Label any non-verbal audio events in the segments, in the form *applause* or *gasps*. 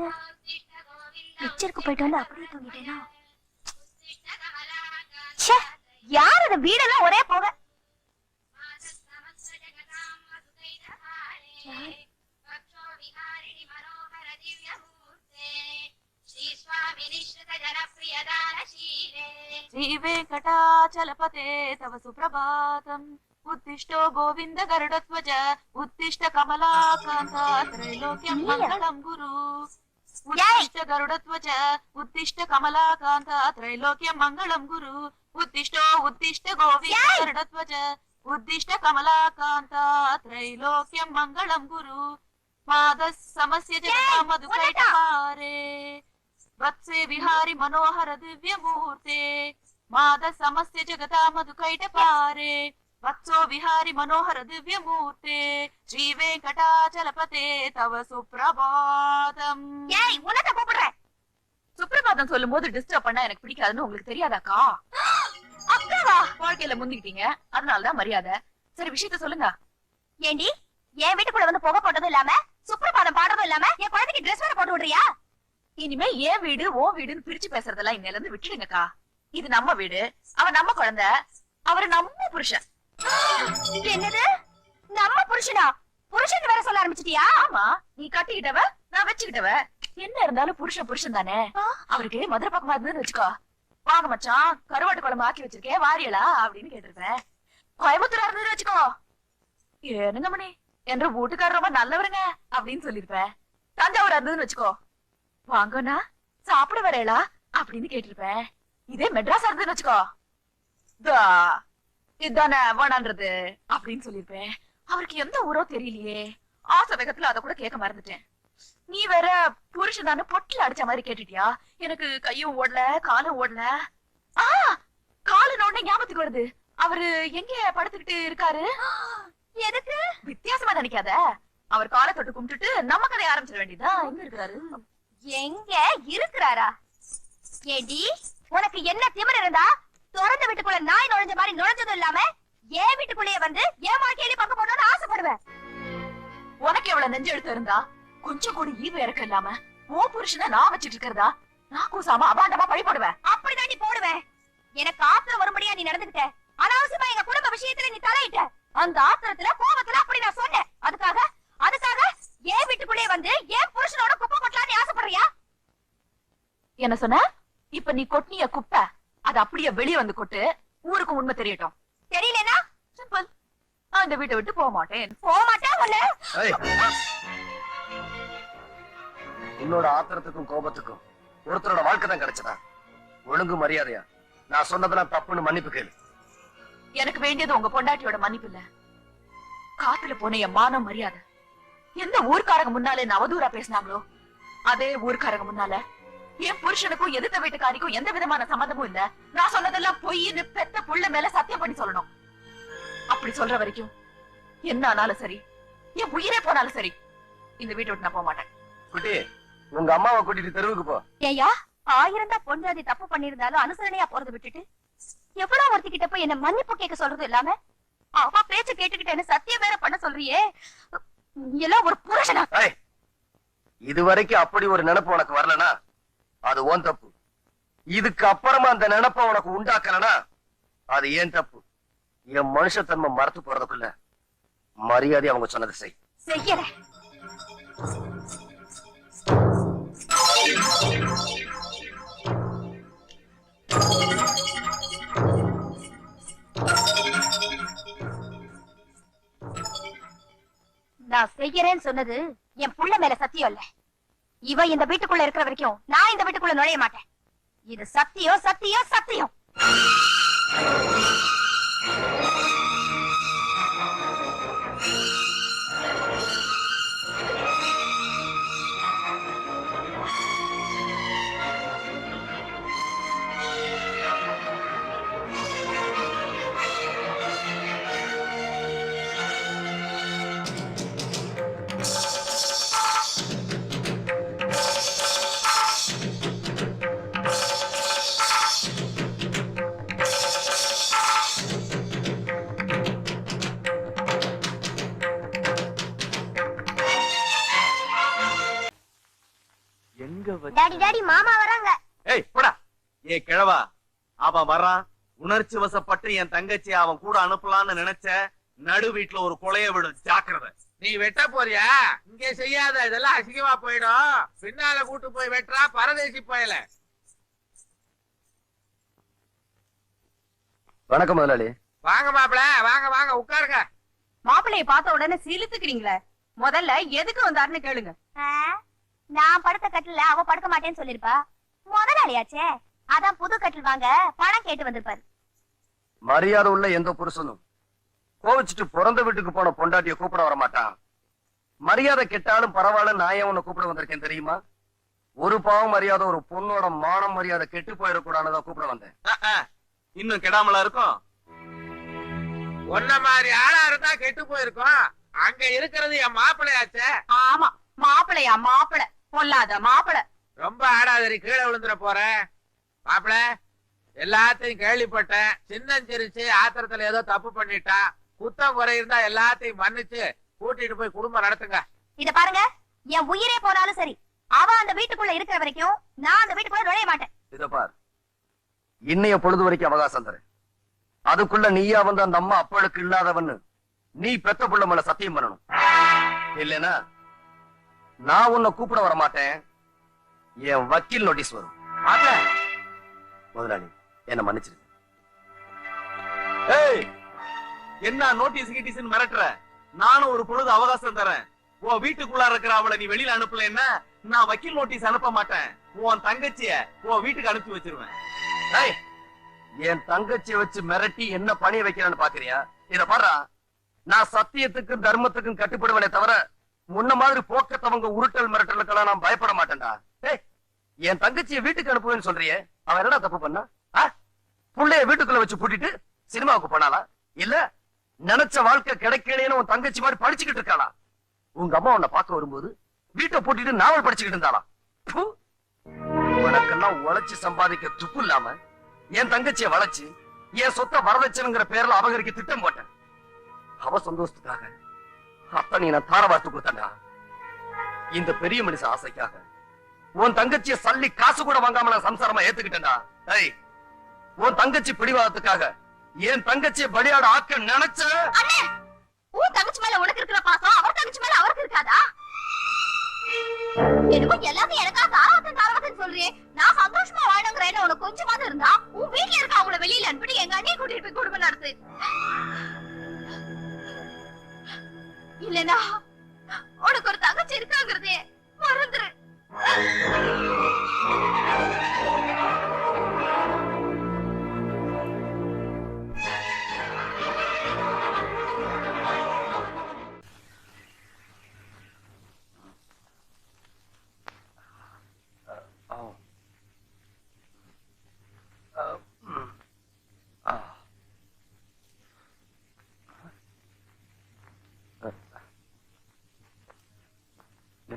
இல்ல பிக்சருக்கு போயிட்டு வந்து அப்படியே தூங்கிட்டேனா யார் அந்த வீடெல்லாம் ஒரே போக शीले तव सुप्रभातम् उत्तिष्ठो गोविन्द गरुडध्वज उत्तिष्ठ कमलाकान्ता त्रैलोक्यं मङ्गलं गुरु उत्तिष्ठ गरुडध्वज उत्तिष्ठ कमलाकान्त त्रैलोक्य मङ्गलं गुरु उत्तिष्ठो उत्तिष्ठ गोविन्द गरुडध्वज उद्दिष्ट कमलाकान्त त्रैलोक्य मङ्गलं गुरु पादः समस्य जगता मधुकैटहारे वत्से विहारि मनोहर दिव्यमूर्ते माद समस्य जगता मधुकैटपारे वत्सो विहारि मनोहर दिव्यमूर्ते ஸ்ரீ வெங்கடாச்சலபதே தவ சுப்பிரபாதம் ஏய் உனத கூப்பிடுற சுப்பிரபாதம் சொல்லும்போது டிஸ்டர்ப் பண்ணா எனக்கு பிடிக்காதுன்னு உங்களுக்கு தெரியாதாக்கா? *gasps* அக்காவா வாழ்க்கையில முந்திக்கிட்டீங்க. அதனாலதான் மரியாதை. சரி விஷயத்த சொல்லுங்க. ஏண்டி என் வீட்டுக்குள்ள வந்து புகை போட்டதும் இல்லாம சுப்பிரபாதம் பாடுறதும் இல்லாம என் குழந்தைக்கு ட்ரெஸ் வேற போட்டு விடுறியா? இனிமே என் வீடு ஓ வீடுன்னு பிரிச்சு பேசுறதெல்லாம் இன்னையில இருந்து விட்டுடுங்கக்கா. இது நம்ம வீடு. அவ நம்ம குழந்தை. அவரு நம்ம புருஷன். என்னது? நம்ம புருஷனா? புருஷன் வேற சொல்ல ஆரம்பிச்சிட்டியா? ஆமா. நீ கட்டிக்கிட்டவ நான் வச்சுக்கிட்டவ. என்ன இருந்தாலும் புருஷன் புருஷன் தானே. அவருக்கு மதுரை பக்கமா இருந்ததுன்னு வச்சுக்கோ. வாங்க மச்சான் கருவாட்டு குழம்பு ஆக்கி வச்சிருக்கேன் வாரியலா? அப்படின்னு கேட்டிருப்பேன் கோயம்புத்தூரா இருந்ததுன்னு வச்சுக்கோ. ஏனுங்க மணி? என்ற வீட்டுக்காரர் ரொம்ப நல்லவருங்க அப்படின்னு சொல்லிருப்பேன் தஞ்சாவூரா இருந்ததுன்னு வச்சுக்கோ. வாங்கண்ணா சாப்பிட வரேளா? அப்படின்னு கேட்டிருப்பேன். இதே மெட்ராஸ் இருந்ததுன்னு வச்சுக்கோ. தா. இதானே வேணான்றது? அப்படின்னு சொல்லிருப்பேன் அவருக்கு எந்த ஊரோ தெரியலையே. ஆசை வேகத்துல அத கூட கேட்க மறந்துட்டேன். நீ வேற புருஷன் தானே பொட்டில அடிச்ச மாதிரி கேட்டுட்டியா? எனக்கு கையும் ஓடல காலும் ஓடல. ஆ காலு உடனே ஞாபகத்துக்கு வருது. அவரு எங்க படுத்துக்கிட்டு இருக்காரு? எதுக்கு? வித்தியாசமா நினைக்காத. அவர் காலை தொட்டு கும்பிட்டுட்டு நம்ம கதைய ஆரம்பிச்சிட வேண்டியதா எங்க இருக்கிறாரு? எங்க இருக்கிறாரா? ஏடி உனக்கு என்ன திமிர் இருந்தா திறந்த வீட்டுக்குள்ள நாய் நுழைஞ்ச மாதிரி நுழைஞ்சதும் இல்லாம என் வீட்டுக்குள்ளேயே வந்து என் வாழ்க்கையிலே பங்கு போடணும்னு ஆசைப்படுவேன். உனக்கு எவ்வளவு நெஞ்சு எடுத்து இருந்தா? கொஞ்சம் கூட ஈவு இறக்க இல்லாம ஓ புருஷனை நான் வச்சிட்டு இருக்கிறதா? நான் கூசாம அபாண்டமா பழி போடுவேன் அப்படிதான் நீ போடுவேன். எனக்கு ஆத்திரம் வரும்படியா நீ நடந்துகிட்ட அனாவசியமா எங்க குடும்ப விஷயத்துல நீ தலையிட்ட. அந்த ஆத்திரத்துல கோபத்துல அப்படி நான் சொன்னேன். அதுக்காக அதுக்காக என் வீட்டுக்குள்ளே வந்து என் புருஷனோட குப்பை கொட்டலான்னு ஆசைப்படுறியா? என்ன சொன்ன? இப்ப நீ கொட்டிய குப்பை. அது அப்படியே வெளிய வந்து கொட்டு ஊருக்கு உண்மை தெரியட்டும். தெரியலனா? சிம்பிள். இந்த வீட்டை விட்டு போக மாட்டேன். போக மாட்டா ஒண்ணு ஏய். உன்னோட ஆத்திரத்துக்கும் கோபத்துக்கும் ஒருத்தரோட வாழ்க்கை தான் கிடைச்சதா? ஒழுங்கு மரியாதையா? நான் சொன்னதெல்லாம் தப்புன்னு மன்னிப்பு கேளு. எனக்கு வேண்டியது உங்க பொண்டாட்டியோட மன்னிப்பு இல்ல. காத்துல போன என் மானம் மரியாதை. எந்த ஊர்க்காரங்க முன்னாலே என்ன அவதூறா பேசினாங்களோ அதே ஊர்க்காரங்க முன்னால என் புருஷனுக்கும் எதிர்த்த வீட்டுக்காரிக்கும் எந்த விதமான சம்மந்தமும் இல்ல. நான் சொன்னதெல்லாம் பொய்ன்னு பெத்த புள்ள மேல சத்தியம் பண்ணி சொல்லணும். அப்படி சொல்ற வரைக்கும் என்ன ஆனாலும் சரி என் உயிரே போனாலும் சரி இந்த வீட்டை விட்டு நான் போக மாட்டேன். குட்டி உங்க அம்மாவை கூட்டிட்டு தெருவுக்கு போ. ஏயா ஆயிரம் தான் பொண்டாதி தப்பு பண்ணிருந்தாலும் அனுசரணையா போறதை விட்டுட்டு எவ்வளவு ஒருத்திக்கிட்ட போய் என்ன மன்னிப்பு கேட்க சொல்றது இல்லாம அவ பேச்ச கேட்டுக்கிட்டேன்னு சத்தியம் வேற பண்ண சொல்றியே. நீ எல்லாம் ஒரு புருஷனா? ஏய் இது வரைக்கும் அப்படி ஒரு நினைப்பு உனக்கு வரலனா அது ஓன் தப்பு. இதுக்கு அப்புறமா அந்த நினைப்ப உனக்கு உண்டாக்கலனா அது ஏன் தப்பு? என் மனுஷத்தன்மை மறத்து போறதுக்குள்ள மரியாதை அவங்க சொன்னது செய். செய்யல நான் செய்யறேன்னு சொன்னது என் புள்ள மேல சத்தியம் இல்ல. இவ இந்த வீட்டுக்குள்ள இருக்கிற வரைக்கும் நான் இந்த வீட்டுக்குள்ள நுழைய மாட்டேன். இது சத்தியம் சத்தியம் சத்தியம். டாடி டாடி மாமா வராங்க. ஏய் போடா. ஏ கிழவா அவன் வர்றான். உணர்ச்சி வசப்பட்டு என் தங்கச்சி அவன் கூட அனுப்பலாம்னு நினைச்ச நடு வீட்டுல ஒரு கொலைய விடும் ஜாக்கிரதை. நீ வெட்ட போறியா? இங்க செய்யாத இதெல்லாம் அசிங்கமா போயிடும். பின்னால கூட்டு போய் வெட்டுறா பரதேசி போயல. வணக்கம் முதலாளி. வாங்க மாப்பிள வாங்க வாங்க உட்காருங்க. மாப்பிள்ளைய பார்த்த உடனே சிலுத்துக்கிறீங்களே முதல்ல எதுக்கு வந்தாருன்னு கேளுங்க. நான் படுத்த கட்டில அவ படுக்க மாட்டேன்னு சொல்லிருப்பா. முதலாளியாச்சே. அதான் புது கட்டில் வாங்க பணம் கேட்டு வந்திருப்பாரு. மரியாதை உள்ள எந்த புருஷனும் கோவிச்சுட்டு பிறந்த வீட்டுக்கு போன பொண்டாட்டிய கூப்பிட வர மாட்டான் மரியாதை கெட்டாலும் பரவாயில்ல நான் ஏன் உன்னை கூப்பிட வந்திருக்கேன் தெரியுமா? ஒரு பாவம் மரியாதை ஒரு பொண்ணோட மானம் மரியாதை கெட்டு போயிடக்கூடாதுதான் கூப்பிட வந்தேன். இன்னும் கெடாமலா இருக்கும்? உன்ன மாதிரி ஆளா இருந்தா கெட்டு போயிருக்கோம். அங்க இருக்கிறது என் மாப்பிளையாச்சே ஆமா மாப்பிள்ளையா மாப்பிளை பொல்லாத மாப்பிளை. ரொம்ப ஆடாதரி கீழே விழுந்துட போறேன் மாப்பிள எல்லாத்தையும் கேள்விப்பட்டேன். சின்னஞ்சிரிச்சு ஆத்திரத்துல ஏதோ தப்பு பண்ணிட்டா. குத்தம் குறை இருந்தா எல்லாத்தையும் மன்னிச்சு கூட்டிட்டு போய் குடும்பம் நடத்துங்க. இத பாருங்க. என் உயிரே போனாலும் சரி. அவ அந்த வீட்டுக்குள்ள இருக்கிற வரைக்கும் நான் அந்த வீட்டுக்குள்ள நுழைய மாட்டேன். இத பார். இன்னைய பொழுது வரைக்கும் அவகாசம் தரேன். அதுக்குள்ள நீயா வந்து அந்த அம்மா அப்பளுக்கு இல்லாதவன்னு நீ பெத்த புள்ள மேல சத்தியம் பண்ணணும். இல்லைன்னா நான் உன்னை கூப்பிட வர மாட்டேன் என் வக்கீல் நோட்டீஸ் வரும். முதலாளி என்ன மன்னிச்சிருக்க ஏய் என்ன நோட்டீஸ் கிட்டீஸ் மிரட்டுற? நானும் ஒரு பொழுது அவகாசம் தரேன். உன் வீட்டுக்குள்ள இருக்கிற அவளை நீ வெளியில அனுப்பலைன்னா நான் வக்கீல் நோட்டீஸ் அனுப்ப மாட்டேன். உன் தங்கச்சிய உன் வீட்டுக்கு அனுப்பி வச்சிருவேன். என் தங்கச்சியை வச்சு மிரட்டி என்ன பணிய வைக்கிறான்னு பாக்குறியா? இத பாரு நான் சத்தியத்துக்கும் தர்மத்துக்கும் கட்டுப்படுவனே தவிர முன்ன மாதிரி போக்கத்தவங்க உருட்டல் மிரட்டலுக்கெல்லாம் நான் பயப்பட மாட்டேன்டா. என் தங்கச்சியை வீட்டுக்கு அனுப்புவேன்னு சொல்றியே அவன் என்னடா தப்பு பண்ணா? புள்ளைய வீட்டுக்குள்ள வச்சு பூட்டிட்டு சினிமாவுக்கு போனாளா? இல்ல நினைச்ச வாழ்க்கை கிடைக்கலன்னு உன் தங்கச்சி மாதிரி படிச்சுக்கிட்டு இருக்காளா? உங்க அம்மா உன்னை பார்க்க வரும்போது வீட்டை பூட்டிட்டு நாவல் படிச்சுக்கிட்டு இருந்தாளா? உனக்கெல்லாம் உழைச்சு சம்பாதிக்க துப்பு இல்லாம என் தங்கச்சிய வளைச்சு என் சொத்தை வரதட்சணுங்கிற பேர்ல அபகரிக்க திட்டம் போட்டேன். அவ சந்தோஷத்துக்காக அப்ப நீ நான் தாரவாத்து கொடுத்தா இந்த பெரிய மனுஷ ஆசைக்காக உன் தங்கச்சிய சல்லி காசு கூட வாங்காம நான் சம்சாரமா ஏத்துக்கிட்டேன்டா. ஏய் உன் தங்கச்சி பிடிவாதத்துக்காக என் தங்கச்சிய பலியாட ஆக்க நினைச்ச அண்ணே உன் தங்கச்சி மேல உனக்கு இருக்கிற பாசம் அவர் தங்கச்சி மேல அவருக்கு இருக்காதா? என்னமோ எல்லாத்தையும் எனக்கா தாராவத்தன் தாராவத்தன் சொல்றியே. நான் சந்தோஷமா வாழணுங்கிற எண்ணம் உனக்கு கொஞ்சமாவது இருந்தா உன் வீட்டுல இருக்க அவங்கள வெளியில அனுப்பிட்டு எங்க அண்ணியை கூட்டிட்டு போய் குடும்பம் நடத்து. இல்லனா உனக்கு ஒரு தங்கச்சி இருக்காங்கிறதே மறந்துரு.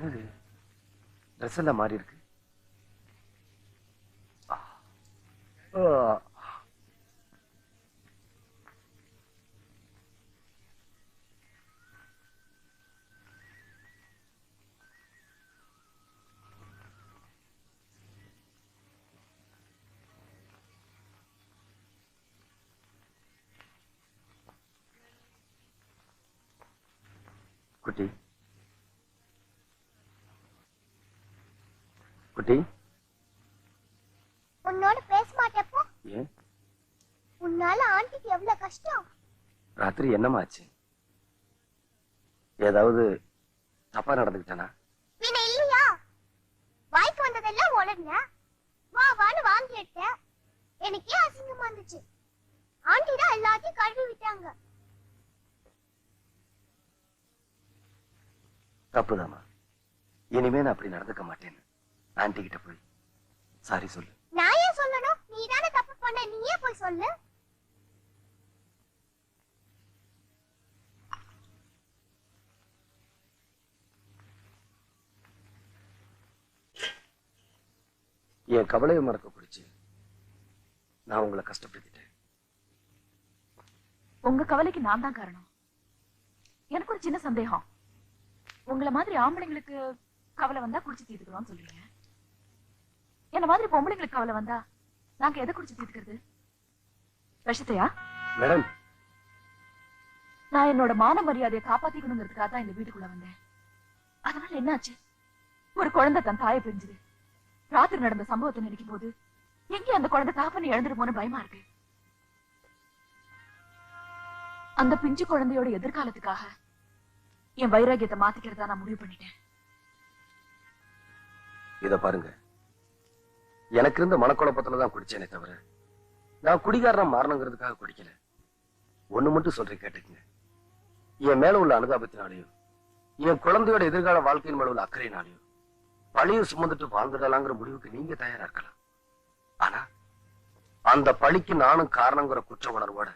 என்னது? ட்ரெஸ் எல்லாம் மாறி இருக்கு. குட்டி. குட்டி. உன்னோட பேச மாட்டப்போ? ஏன்? உன்னால ஆண்டிக்கு எவ்வளவு கஷ்டம்? ராத்திரி என்னமாச்சு? ஏதாவது தப்பா நடந்துக்கிட்டானா? பின்ன இல்லையா? வாய்க்கு வந்ததெல்லாம் உடனே வா வான்னு வாங்கி எடுத்தேன். எனக்கே அசிங்கமா இருந்துச்சு. ஆண்டி தான் எல்லாத்தையும் கழுவி விட்டாங்க. தப்புதாம்மா. இனிமே நான் அப்படி நடந்துக்க மாட்டேன்னு. ஆன்டி கிட்ட போய். சாரி சொல்லு. நான் ஏன் சொல்லணும்? நீ தானே தப்பு பண்ண நீயே போய் சொல்லு. என் கவலையை மறக்க பிடிச்சு நான் உங்களை கஷ்டப்படுத்திட்டேன். உங்க கவலைக்கு நான் தான் காரணம். எனக்கு ஒரு சின்ன சந்தேகம். உங்களை மாதிரி ஆம்பளைங்களுக்கு கவலை வந்தா குடிச்சு தீர்த்துக்கலாம்னு சொல்றீங்க. என்ன மாதிரி பொம்பளைங்களுக்கு கவலை வந்தா நாங்க எதை குடிச்சு தீர்க்கிறது? விஷத்தையா? மேடம். நான் என்னோட மான மரியாதையை காப்பாத்திக்கணுங்கிறதுக்காக தான் இந்த வீட்டுக்குள்ள வந்தேன். அதனால என்னாச்சு? ஒரு குழந்தை தன் தாயை பிரிஞ்சுது. ராத்திரி நடந்த சம்பவத்தை நினைக்கும் போது எங்கே அந்த குழந்தை தாப்பனை இழந்துருமோன்னு பயமா இருக்கு. அந்த பிஞ்சு குழந்தையோட எதிர்காலத்துக்காக என் வைராகியத்தை மாத்திக்கிறதா நான் முடிவு பண்ணிட்டேன். இத பாருங்க. எனக்கு இருந்த மனக்குழப்பத்துல தான் குடிச்சேனே தவிர நான் குடிகாரன் மாறணுங்கிறதுக்காக குடிக்கல. ஒண்ணு மட்டும் சொல்றேன் கேட்டுக்குங்க. என் மேல உள்ள அனுதாபத்தினாலையும் என் குழந்தையோட எதிர்கால வாழ்க்கையின் மேல உள்ள அக்கறையினாலையும் பழியை சுமந்துட்டு வாழ்ந்துடலாங்கிற முடிவுக்கு நீங்க தயாரா இருக்கலாம். ஆனா அந்த பழிக்கு நானும் காரணங்கிற குற்ற உணர்வோட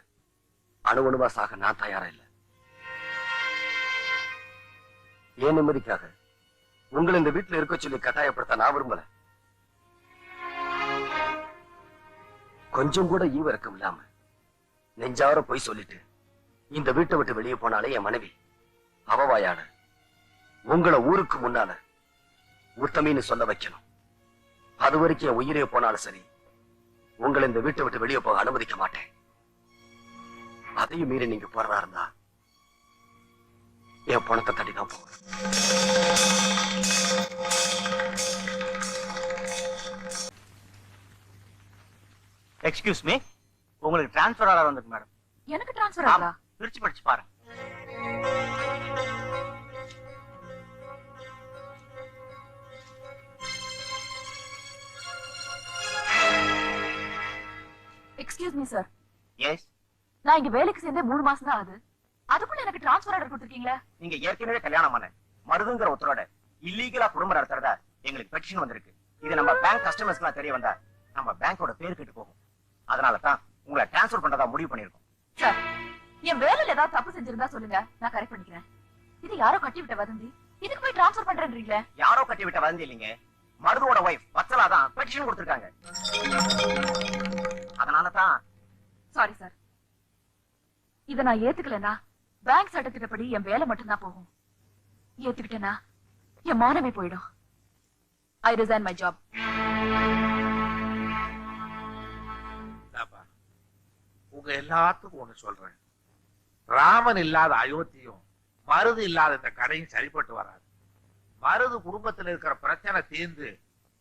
அணு அணுவா சாக நான் தயாரா இல்லை. என் நிம்மதிக்காக? உங்களை இந்த வீட்டுல இருக்க சொல்லி கட்டாயப்படுத்த நான் விரும்பல. கொஞ்சம் கூட ஈவிரக்கம் இல்லாம நெஞ்சார போய் சொல்லிட்டு இந்த வீட்டை விட்டு வெளியே போனாலே என் மனைவி அவவாயாட உங்களை ஊருக்கு முன்னால உத்தமின்னு சொல்ல வைக்கணும். அது வரைக்கும் என் உயிரே போனாலும் சரி உங்களை இந்த வீட்டை விட்டு வெளியே போக அனுமதிக்க மாட்டேன். அதையும் மீறி நீங்க போறதா இருந்தா என் பணத்தை தட்டி தான் போவேன். எக்ஸ்கியூஸ் மீ உங்களுக்கு டிரான்ஸ்ஃபர் ஆர்டர் வந்திருக்கு மேடம் எனக்கு டிரான்ஸ்பர் ஆகலா? பிரிச்சு படிச்சு பாருங்க. எக்ஸ்கியூஸ் மீ சார் எஸ் நான் இங்க வேலைக்கு சேர்ந்தே மூணு மாசம் தான் ஆகுது. அதுக்குள்ள எனக்கு டிரான்ஸ்பர் ஆர்டர் கொடுத்துருக்கீங்களா? நீங்க ஏற்கனவே கல்யாணம் பண்ண மருதுங்கிற உத்தரோட இல்லீகலா குடும்பம் நடத்துறதா எங்களுக்கு பெட்டிஷன் வந்திருக்கு. இது நம்ம பேங்க் கஸ்டமர்ஸ்க்குலாம் தெரிய வந்தா நம்ம பேங்கோட பேர் கெட்டு போகும். அதனால தான் உங்களை டிரான்ஸ்ஃபர் பண்றதா முடிவு பண்ணிருக்கோம் சார் என் வேலையில ஏதாவது தப்பு செஞ்சிருந்தா சொல்லுங்க. நான் கரெக்ட் பண்ணிக்கிறேன். இது யாரோ கட்டி விட்ட வதந்தி. இதுக்கு போய் டிரான்ஸ்பர் பண்றேன்றீங்களே? யாரோ கட்டி விட்ட வதந்தி இல்லைங்க. மருதுவோட ஒய்ஃப் வச்சலா தான் பெட்டிஷன் கொடுத்திருக்காங்க. அதனால தான் சாரி சார் இத நான் ஏத்துக்கலனா பேங்க் சட்டத்திட்டப்படி என் வேலை மட்டும்தான் போகும். ஏத்துக்கிட்டேனா என் மானமே போயிடும். ஐ ரிசைன் மை ஜாப் உங்க எல்லாத்துக்கும் ஒண்ணு சொல்றேன். ராமன் இல்லாத அயோத்தியும் மருது இல்லாத இந்த கடையும் சரிப்பட்டு வராது. மருது குடும்பத்துல இருக்கிற பிரச்சனை தீர்ந்து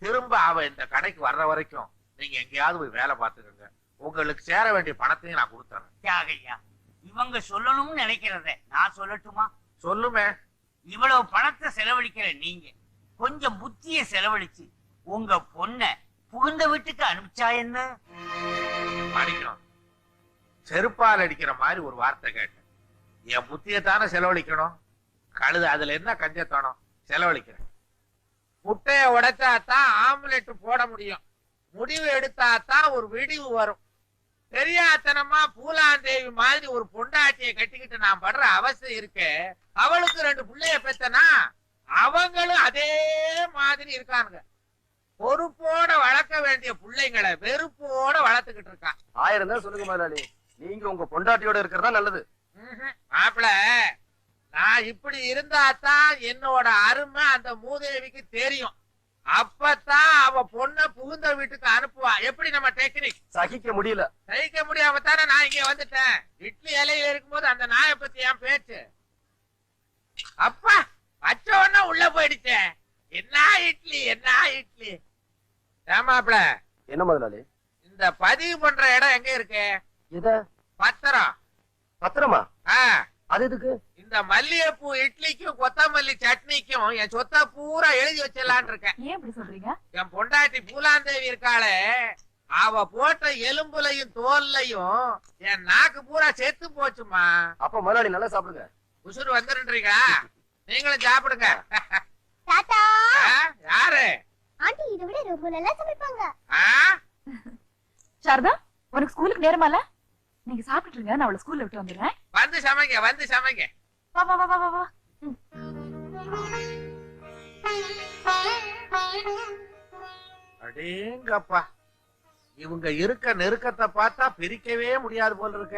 திரும்ப அவ இந்த கடைக்கு வர்ற வரைக்கும் நீங்க எங்கேயாவது போய் வேலை பார்த்துக்கோங்க. உங்களுக்கு சேர வேண்டிய பணத்தையும் நான் கொடுத்துறேன். தியாகையா இவங்க சொல்லணும்னு நினைக்கிறத நான் சொல்லட்டுமா? சொல்லுமே. இவ்வளவு பணத்தை செலவழிக்கிற நீங்க கொஞ்சம் புத்திய செலவழிச்சு உங்க பொண்ண புகுந்த வீட்டுக்கு அனுப்பிச்சா என்ன? மாணிக்கம் செருப்பால் அடிக்கிற மாதிரி ஒரு வார்த்தை கேட்டேன். என் புத்தியை தானே செலவழிக்கணும்? கழுது அதுல என்ன கஞ்சத்தனம்? செலவழிக்கிறேன். முட்டையை உடைச்சா தான் ஆம்லெட் போட முடியும். முடிவு எடுத்தா தான் ஒரு விடிவு வரும். தெரியாத்தனமா பூலாந்தேவி மாதிரி ஒரு பொண்டாட்டியை கட்டிக்கிட்டு நான் படுற அவசியம் இருக்கே அவளுக்கு ரெண்டு பிள்ளைய பெத்தனா? அவங்களும் அதே மாதிரி இருக்கானுங்க. பொறுப்போட வளர்க்க வேண்டிய பிள்ளைங்களை வெறுப்போட வளர்த்துக்கிட்டு இருக்கான். ஆயிரம் தான் சொல்லுங்க முதலாளி. நீங்க உங்க பொண்டாட்டியோட இருக்கிறதா நல்லது. மாப்பிள நான் இப்படி இருந்தா தான் என்னோட அருமை அந்த மூதேவிக்கு தெரியும். அப்பதான் அவ பொண்ண புகுந்த வீட்டுக்கு அனுப்புவா. எப்படி நம்ம டெக்னிக் சகிக்க முடியல. சகிக்க முடியாம தானே நான் இங்க வந்துட்டேன். இட்லி இலையில இருக்கும்போது அந்த நாயை பத்தி என் பேச்சு. அப்பா வச்ச உடனே உள்ள போயிடுச்சே. என்ன இட்லி என்ன இட்லி? ஏமாப்ள என்ன முதலாளி? இந்த பதிவு பண்ற இடம் எங்க இருக்கு? இத பத்திரம்? பத்திரமா? ஆ. அது எதுக்கு? இந்த மல்லிகைப்பூ இட்லிக்கும் கொத்தமல்லி சட்னிக்கும் என் சொத்தை பூரா எழுதி வச்சிடலான் இருக்கேன். ஏன் இப்படி சொல்றீங்க? என் பொண்டாட்டி பூலாந்தேவி இருக்காளே அவ போட்ட எலும்புலையும் தோல்லையும் என் நாக்கு பூரா செத்து போச்சுமா அப்ப முதலாளி நல்லா சாப்பிடுங்க. உசுறு வந்துருன்றீங்களா நீங்களும் சாப்பிடுங்க. தாத்தா! யாரு? ஆண்டி இதை விட ரொம்ப நல்லா சமைப்பாங்க. ஆ? சாரதா உனக்கு ஸ்கூலுக்கு நேரமா இல்ல? நீங்க சாப்பிட்டு இருங்க நான் அவளை ஸ்கூல்ல விட்டு வந்துடுறேன். வந்து சமைங்க வந்து சமைங்க. வா வா வா வா வா அடேங்கப்பா. இவங்க இருக்க நெருக்கத்தை பார்த்தா பிரிக்கவே முடியாது போல இருக்க.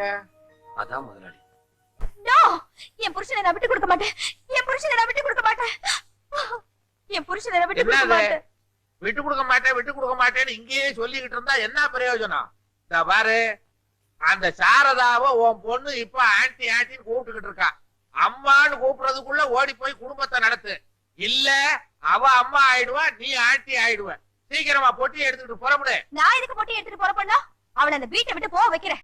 அதான் முதலாளி. என் புருஷனை நான் விட்டு கொடுக்க மாட்டேன். என் புருஷனை நான் விட்டு கொடுக்க மாட்டேன். என் புருஷனை நான் விட்டு கொடுக்க? மாட்டேன். விட்டு கொடுக்க மாட்டேன் விட்டு கொடுக்க மாட்டேன்னு இங்கேயே சொல்லிக்கிட்டு இருந்தா என்ன பிரயோஜனம்? இந்த பாரு அந்த சாரதாவை உன் பொண்ணு இப்ப ஆன்டி ஆன்டி கூப்பிட்டுக்கிட்டு இருக்கா. அம்மான்னு கூப்பிடுறதுக்குள்ள ஓடி போய் குடும்பத்தை நடத்து. இல்ல அவ அம்மா ஆயிடுவா நீ ஆன்டி ஆயிடுவ. சீக்கிரமா பொட்டி எடுத்துக்கிட்டு புறப்படு. நான் எதுக்கு பொட்டி எடுத்துட்டு போற பண்ணா அவளை அந்த வீட்டை விட்டு போக வைக்கிறேன்.